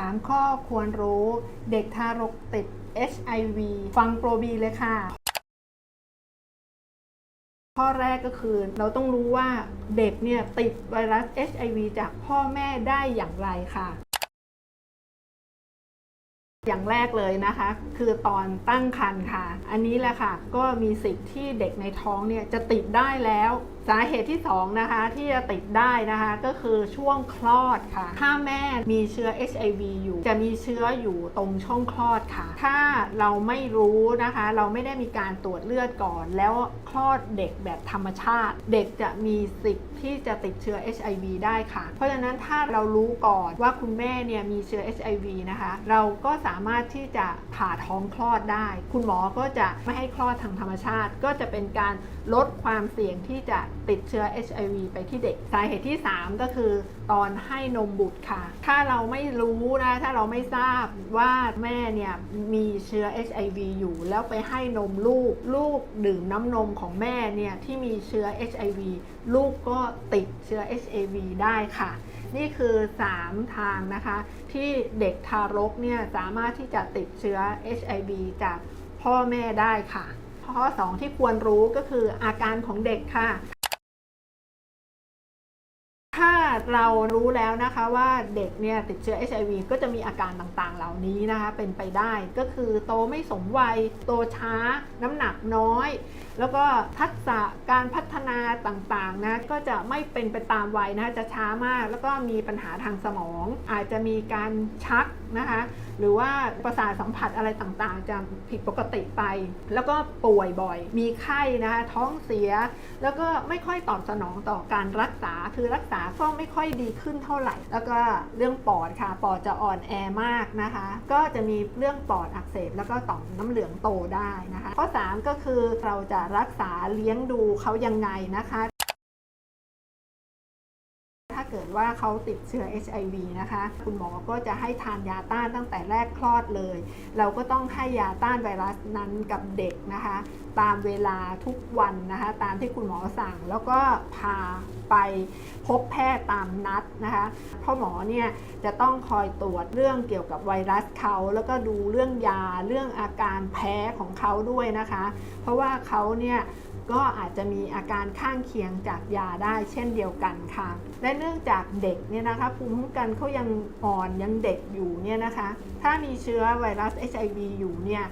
3 ข้อควรรู้เด็กทารกติด HIV ฟังโปรบีเลยค่ะ ข้อแรกก็คือ เราต้องรู้ว่าเด็กเนี่ยติดไวรัส HIV จากพ่อแม่ได้อย่างไรค่ะ อย่างแรกเลยนะคะ คือตอนตั้งครรภ์ค่ะ อันนี้แหละค่ะ ก็มีสิทธิ์ที่เด็กในท้องเนี่ยจะติดได้แล้วสาเหตุที่2นะคะที่จะติดได้นะคะก็คือช่วงคลอดค่ะ ถ้าแม่มีเชื้อ HIV อยู่ จะมีเชื้ออยู่ตรงช่องคลอดค่ะ ถ้าเราไม่รู้นะคะ เราไม่ได้มีการตรวจเลือดก่อน แล้วคลอดเด็กแบบธรรมชาติ เด็กจะมีสิทธิ์ที่จะติดเชื้อ HIV ได้ค่ะ เพราะฉะนั้นถ้าเรารู้ก่อนว่าคุณแม่เนี่ยมีเชื้อ HIV นะคะ เราก็สามารถที่จะผ่าท้องคลอดได้ คุณหมอก็จะไม่ให้คลอดทางธรรมชาติ ก็จะเป็นการลดความเสี่ยงที่จะติดเชื้อ HIV ไปที่เด็ก สาเหตุที่ 3 ก็คือตอนให้นมบุตรค่ะ ถ้าเราไม่รู้นะ ถ้าเราไม่ทราบว่าแม่เนี่ยมีเชื้อ HIV อยู่ แล้วไปให้นมลูก ลูกดื่มน้ำนมของแม่เนี่ยที่มีเชื้อ HIV ลูกก็ติดเชื้อ HIV ได้ค่ะ นี่คือ 3 ทางนะคะ ที่เด็กทารกเนี่ยสามารถที่จะติดเชื้อ HIV จากพ่อแม่ได้ค่ะข้อ 2 ที่ควรรู้ก็คืออาการของเด็กค่ะ ถ้าเรารู้แล้วนะคะว่าเด็กเนี่ยติดเชื้อ HIV ก็จะมีอาการต่างๆ เหล่านี้นะคะเป็นไปได้ก็คือโตไม่สมวัย โตช้า น้ำหนักน้อย แล้วก็ทักษะการพัฒนาต่างๆนะก็จะไม่เป็นไปตามวัยนะคะจะช้ามาก แล้วก็มีปัญหาทางสมอง อาจจะมีการชัก นะคะหรือว่าประสาทสัมผัสอะไรต่างๆ จะผิดปกติไป แล้วก็ป่วยบ่อย มีไข้นะคะท้องเสีย แล้วก็ไม่ค่อยตอบสนองต่อการรักษาคือรักษาก็ไม่ค่อยดีขึ้นเท่าไหร่ แล้วก็เรื่องปอดค่ะ ปอดจะอ่อนแอมากนะคะ ก็จะมีเรื่องปอดอักเสบแล้วก็ต่อมน้ำเหลืองโตได้นะคะ ข้อ 3 ก็คือเราจะรักษาเลี้ยงดูเขายังไงนะคะ ถ้าเกิดว่าเขาติดเชื้อ HIV นะคะ คุณหมอก็จะให้ทานยาต้านตั้งแต่แรกคลอดเลย เราก็ต้องให้ยาต้านไวรัสนั้นกับเด็กนะคะ ตามเวลาทุกวันนะคะ ตามที่คุณหมอสั่งแล้วก็พาไปพบแพทย์ตามนัดนะคะเพ่อหมอเนี่ยจะต้องคอยตรวจเรื่องเกี่ยวกับไวรัสเขา แล้วก็ดูเรื่องยาเรื่องอาการแพ้ของเขาด้วยนะคะ เพราะว่าเขาเนี่ย ก็อาจจะมีอาการข้างเคียงจากยาได้เช่นเดียวกันค่ะ และเนื่องจากเด็กเนี่ยนะคะภูมิคุ้มกันเขายังอ่อนยังเด็กอยู่เนี่ยนะคะ ถ้ามีเชื้อไวรัส HIV อยู่เนี่ย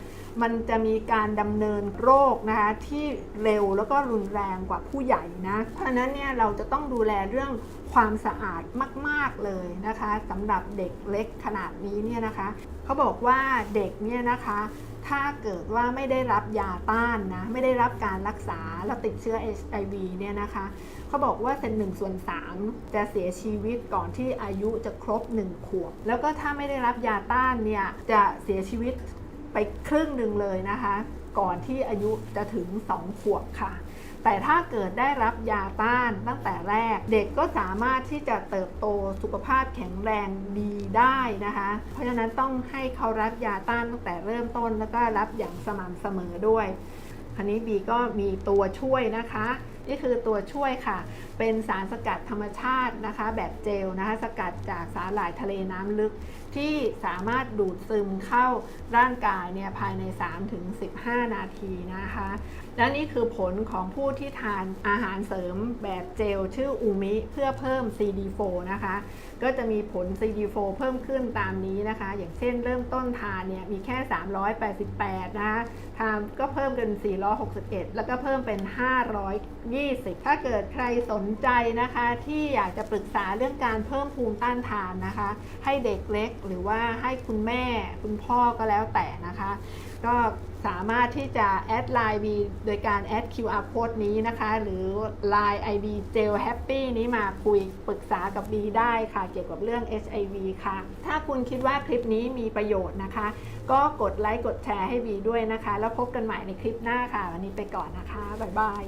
มันจะมีการดำเนินโรคนะคะที่เร็วแล้วก็รุนแรงกว่าผู้ใหญ่นะ เพราะฉะนั้นเนี่ยเราจะต้องดูแลเรื่อง ความสะอาดมาก ๆ เลยนะคะสำหรับเด็กเล็กขนาดนี้เนี่ยนะคะเขาบอกว่าเด็กเนี่ยนะคะ ถ้าเกิดว่าไม่ได้รับยาต้านนะไม่ได้รับการรักษาแล้วติดเชื้อ HIV เนี่ยนะคะเขาบอกว่าเซนหนึ่งส่วนสามจะเสียชีวิตก่อนที่อายุจะครบ 1 ขวบ แล้วก็ถ้าไม่ได้รับยาต้านเนี่ยจะเสียชีวิตไปครึ่งหนึ่งเลยนะคะ ก่อนที่อายุจะถึง 2 ขวบค่ะ แต่ถ้าเกิดได้รับยาต้านตั้งแต่แรก เด็กก็สามารถที่จะเติบโตสุขภาพแข็งแรงดีได้นะคะ เพราะฉะนั้นต้องให้เขารับยาต้านตั้งแต่เริ่มต้นแล้วก็รับอย่างสม่ำเสมอด้วยคันนี้บีก็มีตัวช่วยนะคะ นี่คือตัวช่วยค่ะ เป็นสารสกัดธรรมชาตินะคะ แบบเจลนะคะ สกัดจากสาหร่ายทะเลน้ำลึก ที่สามารถดูดซึมเข้าร่างกายเนี่ยภายใน 3-15 นาทีนะคะ และนี่คือผลของผู้ที่ทานอาหารเสริมแบบเจลชื่ออูมิเพื่อเพิ่ม CD4 นะคะ ก็จะมีผล CD4 เพิ่มขึ้นตามนี้นะคะ อย่างเช่นเริ่มต้นทานเนี่ยมีแค่ 388 นะคะทานก็เพิ่มเป็น 461 แล้วก็เพิ่มเป็น20 ถ้าเกิดใครสนใจนะคะที่อยากจะปรึกษาเรื่องการเพิ่มภูมิต้านทานนะคะ ให้เด็กเล็กหรือว่าให้คุณแม่คุณพ่อก็แล้วแต่นะคะ ก็สามารถที่จะแอดไลน์ B โดยการแอด QR code นี้นะคะ หรือ Line ID Gel Happy นี้มาคุยปรึกษากับ B ได้ค่ะ เกี่ยวกับเรื่อง HIV ค่ะ ถ้าคุณคิดว่าคลิปนี้มีประโยชน์นะคะ ก็กดไลค์กดแชร์ให้ B ด้วยนะคะ แล้วพบกันใหม่ในคลิปหน้าค่ะ วันนี้ไปก่อนนะคะ บ๊ายบาย